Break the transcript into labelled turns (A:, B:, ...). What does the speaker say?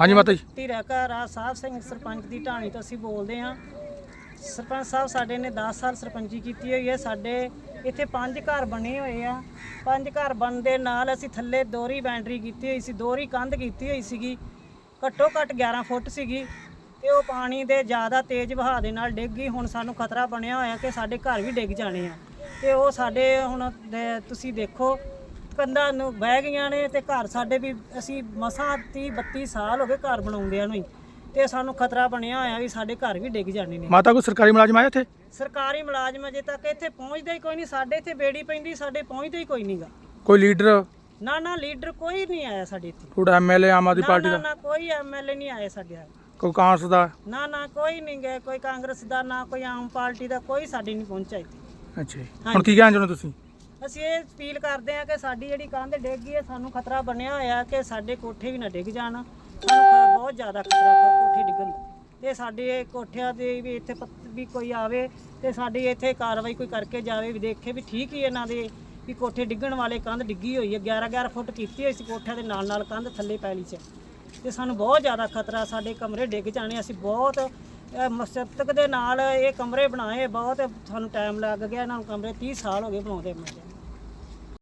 A: ਹਾਂਜੀ ਮਾਤਾ ਜੀ।
B: ਧੀਰਾ ਘਰ ਸਾਹਿਬ ਸਿੰਘ ਸਰਪੰਚ ਦੀ ਢਾਣੀ ਤੋਂ ਅਸੀਂ ਬੋਲਦੇ ਹਾਂ। ਸਰਪੰਚ ਸਾਹਿਬ ਸਾਡੇ ਨੇ 10 ਸਾਲ ਸਰਪੰਚੀ ਕੀਤੀ ਹੋਈ ਹੈ। ਸਾਡੇ ਇੱਥੇ ਪੰਜ ਘਰ ਬਣੇ ਹੋਏ ਆ। ਪੰਜ ਘਰ ਬਣ ਦੇ ਨਾਲ ਅਸੀਂ ਥੱਲੇ ਦੋਹਰੀ ਬੈਂਡਰੀ ਕੀਤੀ ਹੋਈ ਸੀ। ਦੋਹਰੀ ਕੰਧ ਕੀਤੀ ਹੋਈ ਸੀਗੀ। ਘੱਟੋ ਘੱਟ 11 ਫੁੱਟ ਸੀਗੀ। ਤੇ ਉਹ ਪਾਣੀ ਦੇ ਜ਼ਿਆਦਾ ਤੇਜ਼ ਵਹਾਅ ਦੇ ਨਾਲ ਡਿੱਗ ਗਈ। ਹੁਣ ਸਾਨੂੰ ਖਤਰਾ ਬਣਿਆ ਹੋਇਆ ਕਿ ਸਾਡੇ ਘਰ ਵੀ ਡਿੱਗ ਜਾਣੇ ਆ। ਤੇ ਉਹ ਸਾਡੇ ਹੁਣ ਤੁਸੀਂ ਦੇਖੋ ਕੰਧਾਂ ਨੂੰ ਬਹਿ ਗਈਆਂ ਨੇ ਤੇ ਘਰ ਸਾਡੇ ਵੀ ਅਸੀਂ ਮਸਾਂ 30 32 ਸਾਲ ਹੋ ਗਏ ਘਰ ਬਣਾਉਂਦਿਆਂ ਨੂੰ ਹੀ। ਤੇ ਸਾਨੂੰ ਖਤਰਾ ਬਣਿਆ ਹੋਇਆ ਵੀ ਸਾਡੇ ਘਰ ਵੀ ਡਿੱਗ ਜਾਣੇ ਨੇ।
A: ਮਾਤਾ ਕੋਈ ਸਰਕਾਰੀ ਮੁਲਾਜ਼ਮ ਆਇਆ ਇੱਥੇ?
B: ਸਰਕਾਰੀ ਮੁਲਾਜ਼ਮ ਅਜੇ ਤੱਕ ਇੱਥੇ ਪਹੁੰਚਦਾ ਹੀ ਕੋਈ ਨਹੀਂ। ਸਾਡੇ ਇੱਥੇ ਬੇੜੀ ਪੈਂਦੀ ਸਾਡੇ ਪਹੁੰਚਦਾ ਹੀ ਕੋਈ ਨਹੀਂਗਾ।
A: ਕੋਈ ਲੀਡਰ?
B: ਨਾ ਨਾ ਲੀਡਰ ਕੋਈ ਨਹੀਂ ਆਇਆ ਸਾਡੇ ਇੱਥੇ।
A: ਤੁਹਾਡਾ ਐਮਐਲਏ ਆਮ ਆਦਮੀ
B: ਨਾ
A: ਪਾਰਟੀ
B: ਨਾ
A: ਦਾ?
B: ਨਾ ਕੋਈ ਐਮਐਲਏ ਨਹੀਂ ਆਇਆ ਸਾਡੇ।
A: ਕੋਈ ਕਾਂਗਰਸ ਦਾ?
B: ਨਾ ਨਾ ਕੋਈ ਨਹੀਂ ਗਏ ਕੋਈ ਕਾਂਗਰਸ ਦਾ ਨਾ ਕੋਈ ਆਮ ਪਾਰਟੀ ਦਾ ਕੋਈ ਸਾਡੇ ਨਹੀਂ ਪਹੁੰਚਿਆ ਇੱਥੇ।
A: ਅੱਛਾ ਜੀ। ਹੁਣ ਕੀ ਕਹਿਣਾ ਚਾਹੁੰਦੇ ਤੁਸੀਂ?
B: ਅਸੀਂ ਇਹ ਅਪੀਲ ਕਰਦੇ ਹਾਂ ਕਿ ਸਾਡੀ ਜਿਹੜੀ ਕੰਧ ਡਿੱਗ ਗਈ ਹੈ, ਸਾਨੂੰ ਖਤਰਾ ਬਣਿਆ ਹੋਇਆ ਕਿ ਸਾਡੇ ਕੋਠੇ ਵੀ ਨਾ ਡਿੱਗ ਜਾਣ। ਸਾਨੂੰ ਬਹੁਤ ਜ਼ਿਆਦਾ ਖਤਰਾ ਕੋਠੇ ਡਿੱਗਣ ਦਾ। ਤੇ ਸਾਡੇ ਕੋਠਿਆਂ ਦੇ ਵੀ ਇੱਥੇ ਪੱਤ- ਵੀ ਕੋਈ ਆਵੇ ਤੇ ਸਾਡੀ ਇੱਥੇ ਕਾਰਵਾਈ ਕੋਈ ਕਰਕੇ ਜਾਵੇ, ਵੀ ਦੇਖੇ ਵੀ ਠੀਕ ਹੀ ਇਹਨਾਂ ਦੇ ਵੀ ਕੋਠੇ ਡਿੱਗਣ ਵਾਲੇ ਕੰਧ ਡਿੱਗੀ ਹੋਈ ਹੈ। 11 11 ਫੁੱਟ ਕੀਤੀ ਹੋਈ ਸੀ ਕੋਠਿਆਂ ਦੇ ਨਾਲ ਨਾਲ ਕੰਧ ਥੱਲੇ ਪੈਲੀ 'ਚ। ਤੇ ਸਾਨੂੰ ਬਹੁਤ ਜ਼ਿਆਦਾ ਖਤਰਾ ਸਾਡੇ ਕਮਰੇ ਡਿੱਗ ਜਾਣੇ, ਅਸੀਂ ਬਹੁਤ ਮਸਤਕ ਦੇ ਨਾਲ ਇਹ ਕਮਰੇ ਬਣਾਏ, ਬਹੁਤ ਸਾਨੂੰ ਟਾਈਮ ਲੱਗ ਗਿਆ ਇਹਨਾਂ ਨੂੰ ਕਮਰੇ 30 ਸਾਲ ਹੋ ਗਏ ਬਣਾਉਂਦੇ ਬਣਾਉਂਦੇ